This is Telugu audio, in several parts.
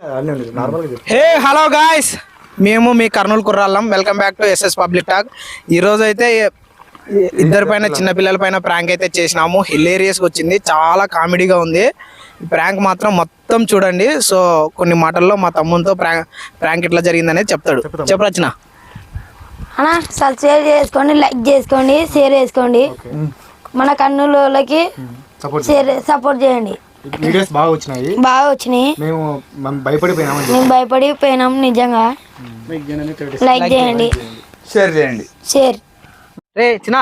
హే హలో గాయ్స్ మేము మీ Kurnool కుర్రాళ్ళం. Welcome back to S S public talk ఈ రోజు అయితే ఇద్దరి పైన చిన్న పిల్లల పైన ప్రాంక్ అయితే చేసినాము. హిలేరియస్గా వచ్చింది. చాలా కామెడీగా ఉంది. ఈ ప్రాంక్ మాత్రం మొత్తం చూడండి. సో కొన్ని మాటల్లో మా తమ్మునితో ప్రాంక్ ప్రాంక్ ఎట్లా జరిగిందనేది చెప్తాడు. చెప్పరచన అన్నా సబ్స్క్రైబ్ చేసుకోండి లైక్ చేసుకోండి షేర్ చేసుకోండి. మన కన్నులకి సపోర్ట్ షేర్ సపోర్ట్ చేయండి. వీడియోస్ బాగా వచ్చినాయి. బాగా వచ్చినాయి. మేము మనం భయపడిపోయినామని చెప్పి. మేము భయపడిపోయినాం నిజంగా. లైక్ చేయండి షేర్ చేయండి. షేర్ రే చిన్న.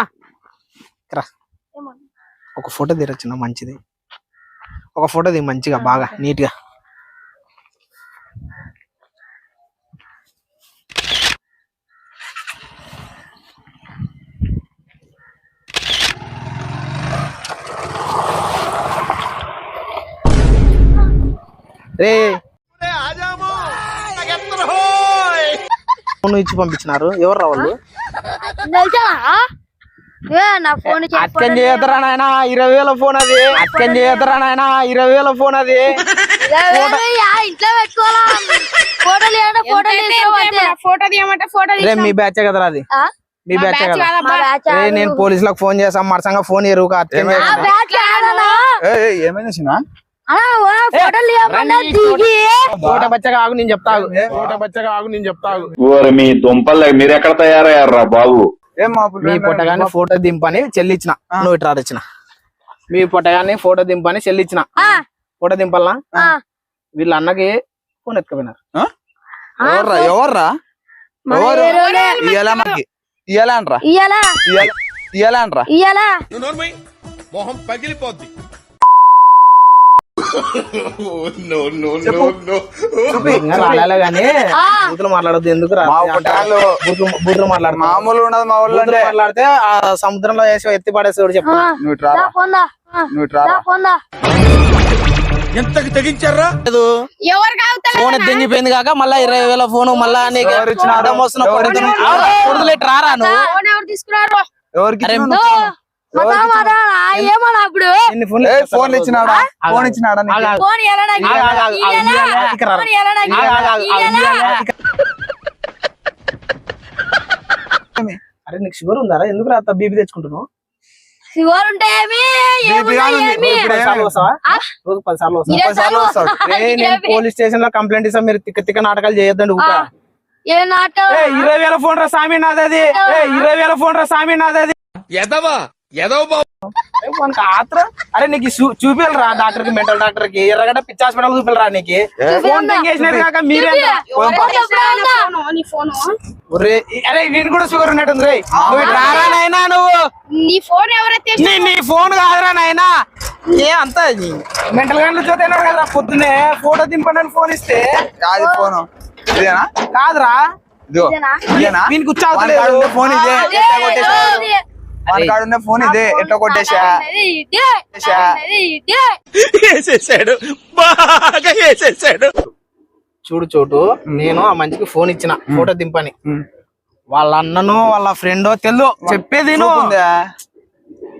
ఒక ఫోటో తీర చిన్న మంచిది. ఒక ఫోటో ది మంచిగా బాగా నీట్గా. రే. ఫోన్ ఇచ్చి పంపించినారు. ఎవరు రా వాళ్ళు? నా ఫోన్ అక్కని చేయతరా నాయన? ఇరవై వేల ఫోన్ అది. అక్కని నాయన? ఇరవై వేల ఫోన్ అది. రే మీ బ్యాచ్ కదరా అది. మీ బ్యాచ్ కదా. నేను పోలీసులకు ఫోన్ చేసాం మరసంగా ఫోన్ ఎరువు ఆ బచ్చగా ఆగు నేను చెప్తాగు ఫోటో బచ్చగా ఆగు నేను చెప్తాగు మీ దుంపలు మీరు ఎక్కడ తయారయ్యారా బాబు? ఏం మా మీ పొట్టగాని ఫోటో దింపని చెల్లిచ్చిన. నువ్వు ఇట్లా వచ్చిన మీ పొట్టగాని ఫోటో దింపని చెల్లిచ్చిన. ఆ, ఫోటో దింపాలనా? ఆ. వీళ్ళ అన్నకి ఫోన్ ఎత్తుకుపోయినారు. ఎవర్రా ఎవర్రా? ఎవరు? ఇయ్యాలా మాకి? ఇయ్యాలా అనరా? ఇయ్యాలా? ఇయ్యాలా? ఇంకా రాలేలే గానీ బూతులు మాట్లాడద్దు ఎందుకు బూతులు మాట్లాడుతున్నా మామూలు ఉండదు మా ఊళ్ళో మాట్లాడితే ఆ సముద్రంలో వేసి ఎత్తి పడేసేవాడు చెప్పు. నువ్వు నువ్వు ఫోన్ తెంగిపోయింది కాక మళ్ళా ఇరవై వేల ఫోన్ మళ్ళా నీకు? అడ్డం వస్తున్న రారా నువ్వు? ఫోన్ ఎవరు తీసుకున్నారు? ఎవరికి ఫోన్? ఇచ్చినాడా. ఫోన్ ఇచ్చినాడా? అరే నీకు షుగర్ ఉందా ఎందుకు రా బీపీ తెచ్చుకుంటున్నావు షుగర్ ఉంటే రోజు పది సార్లు వస్తాడు పోలీస్ స్టేషన్లో కంప్లైంట్ ఇస్తా మీరు తిక్క తిక్క నాటకాలు చేయొద్దండి ఊక. ఏ నాటకం ఏ ఇరవై వేల ఫోన్ రా సామి నాది అది ఏ ఇరవై వేల ఫోన్ రా సామి నాది అది ఏ, వానికి ఆత్రం? అరే నీకు చూ- చూపియాలిరా డాక్టర్కి మెంటల్ డాక్టర్కి ఎర్రగడ్డ పిచ్చి హాస్పిటల్ చూపిలరా నీకు. ఫోన్ తెంగేసినది కాక మీరే ఒరే, అరే వీని కూడా షుగర్ ఉన్నట్టుంది రే. నువ్వు రారా నాయనా నువ్వు? నీ ఫోన్ ఎవరైతే నీ నీ ఫోన్ కాదురా నాయనా. ఏ అంత మెంటల్ గంటల చూస్తే కదరా పొద్దునే ఫోటో దింపండి ఫోన్ ఇస్తే. కాదు ఫోన్. ఇదేనా? కాదురా. ఇదిగో. ఇదేనా? ఉన్న ఫోన్ ఇదే. కాడ ఉన్న ఫోన్ ఇదే ఎట్లా కొట్టేసా కొట్టేసా చూడు చోటు నేను ఆ మంచికి ఫోన్ ఇచ్చిన ఫోటో దింపని. వాళ్ళ అన్నను వాళ్ళ ఫ్రెండ్ తెలు చెప్పేది నువ్వు. ఉందా?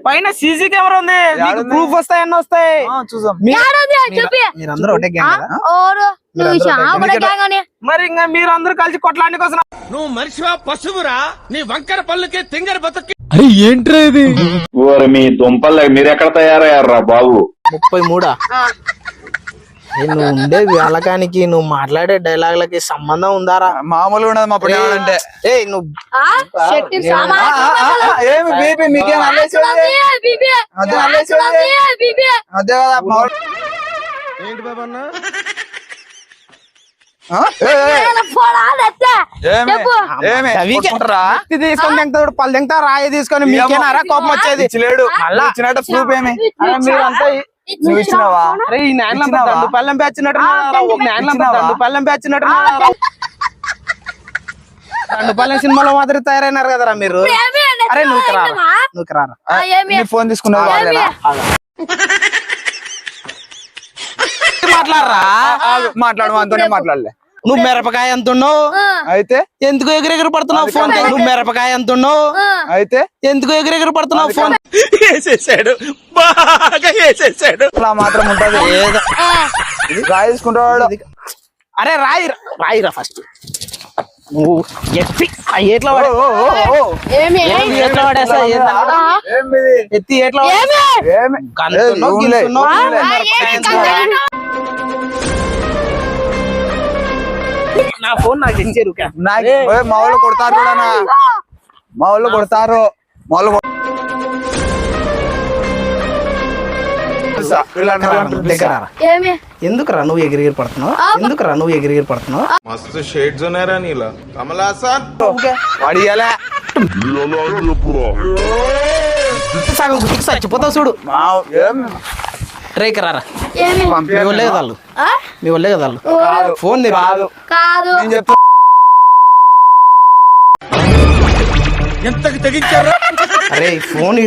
పైన సీసీ కెమెరా ఉంది. యాడుంది? ప్రూఫ్ వస్తాయి అన్న వస్తాయి. ఆ, చూసాం మీ- చెప్పి మీరు- మీరందరూ ఒకటే గ్యాంగ్ ఇంకా మీరు అందరూ కలిసి కొట్లానికి వస్తున్నా నువ్వు మనిషివా పశువురా? నీ వంకర పళ్ళుకి తింగర బతుకి ఓరి మీ దుంపలు మీరు ఎక్కడ తయారయ్యారా బాబు ముప్పై మూడా ఏ, నువ్వు ఉండే వేళకానికి నువ్వు మాట్లాడే డైలాగులకి సంబంధం ఉందారా మామూలు ఉండదు మా పొట్టగాడు అంటే ఏ నువ్వు ఆ? షర్ట్ నేను- సామాన్ ఆ, ఆ, ఆ, ఏమి బీపీ మీకేం అల్లేసేది అదే బీబీ. అదే అల్లేసేది కదా మామూలు ఏంటి బాబా తీసుకొని పళ్ళు తెంగుతా రాయి తీసుకొని మీకేనారా కోపం వచ్చేది. ఇచ్చలేడు మళ్ళా. ఇచ్చినట్టు ప్రూఫ్ ఏమి? మీరంతా ఈ- నువ్వు ఇచ్చినావా? ఈ? దండు పల్లెం పేచ్చినట్టు ఒక? దండు పల్లెం పేచ్చినట్టు దండు పల్లెం సినిమాలో మాదిరి తయారైనారు కదరా మీరు? అరే నువ్వు రారా? నువ్వు రారా? ఆ, ఏమి? నీ ఫోన్ తీసుకున్నావు మాట్లాడరా? మాట్లాడు మనతోనే మాట్లాడలే. నువ్వు మిరపకాయ ఎంత ఉన్నావు? అయితే? ఎందుకు ఎగిరెగిరి పడుతున్నావు ఫోన్? నువ్వు మిరపకాయ ఎంత ఉన్నావు. అయితే? ఎందుకు ఎగిరెగిరి పడుతున్నావు ఫోన్? వేసేసాడు. బాగా వేసేసాడు. అలా మాత్రం ఉంటది. ఏదో. రాయి తీసుకుంటాడు అరే రాయి రాయిరా ఫస్ట్ నువ్వు ఎత్తి పడేస్తా ఎత్తి ఏట్లో నా ఫోన్ నాకు ఇచ్చారు మా కొడతారు కూడా కొడతారు. మా వాళ్ళు ఎందుకు రా నువ్వు ఎగిరిగిరి పడుతున్నావు ఎందుకు రా నువ్వు ఎగిరిగిరి పడుతున్నావు సగం చచ్చిపోతావు చూడు. రేకి రారా. మీ. వాళ్ళే కదా వాళ్ళు. ఆ? మీ వాళ్ళే కదా వాళ్ళు. కాదు. ఫోన్ తెరు. కాదు. కాదు. నేను చెప్తా ఎంతకు తెగించారు? అరే ఫోన్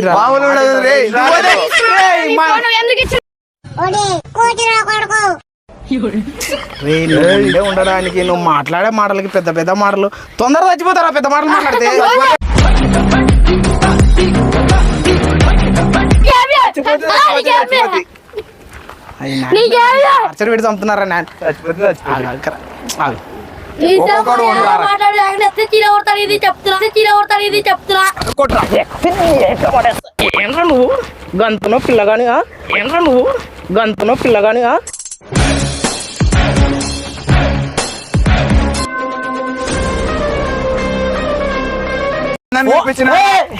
ఉండడానికి నువ్వు మాట్లాడే మాటలకి పెద్ద పెద్ద మాటలు. తొందరగా చచ్చిపోతారా? పెద్ద మాటలు మాట్లాడితే. ఇది చెప్తున్నా ఎత్తి చీర కొడతాడు ఇది చెప్తున్నా. ఏంట్రా నువ్వు? గంతునో పిల్లగాని ఆ? ఏంట్రా నువ్వు? గంతునో పిల్లగాని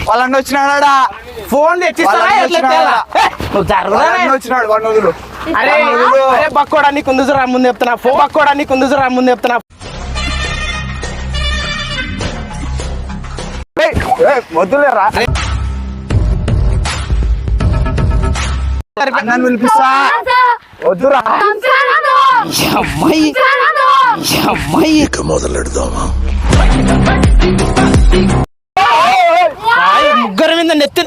వాళ్ళని వచ్చినాడా? ఫోన్ వాడిని వదులు. అరే బక్కోడా నీకు ఉంది చూరా ముందు చెప్తున్నా. ఫోన్ బక్కోడా నీకు ఉంది చూరా ముందు చెప్తున్నా. ఏయ్, ఏయ్, వద్దులేరా పిలిపిస్తా. వద్దురా అమ్మాయి అమ్మాయి రాయి ముగ్గురు మీద నెత్తి రాదు వాళ్ళ అన్నోళ్ళు వస్తున్నారు రాదు అన్నోళ్ళు వచ్చినారు రాయ్. ఆగు, ఆగు, నెత్తి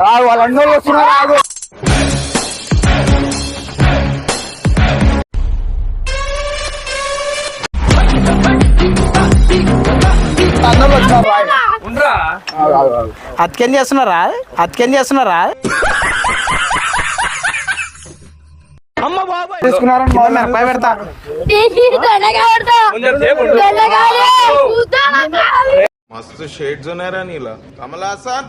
అతికేం చేస్తున్నారా? అతికేం చేస్తున్నారా? మస్తు షేడ్స్ ఉన్నారా నీలా. కమలాసన్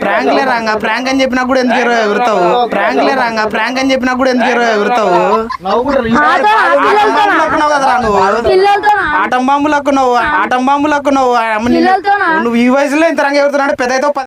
ప్రాంక్ లే రాంగా ప్రాంక్ అని చెప్పినా కూడా ఎందుకు ఎగురుతావు? ప్రాంక్ లే రాంగా ప్రాంక్ అని చెప్పినా కూడా ఎందుకు ఎగర- ఎగురుతావు? కదరా నువ్వు పిల్లలతోనా? ఆటం బాంబు లక్కున్నావు ఆటం బాంబు లక్కున్నావు. పిల్లలతోనా? నువ్వు ఈ వయసులో ఇంత రంగు ఎగురుతున్నాడు పెద్ద అయితే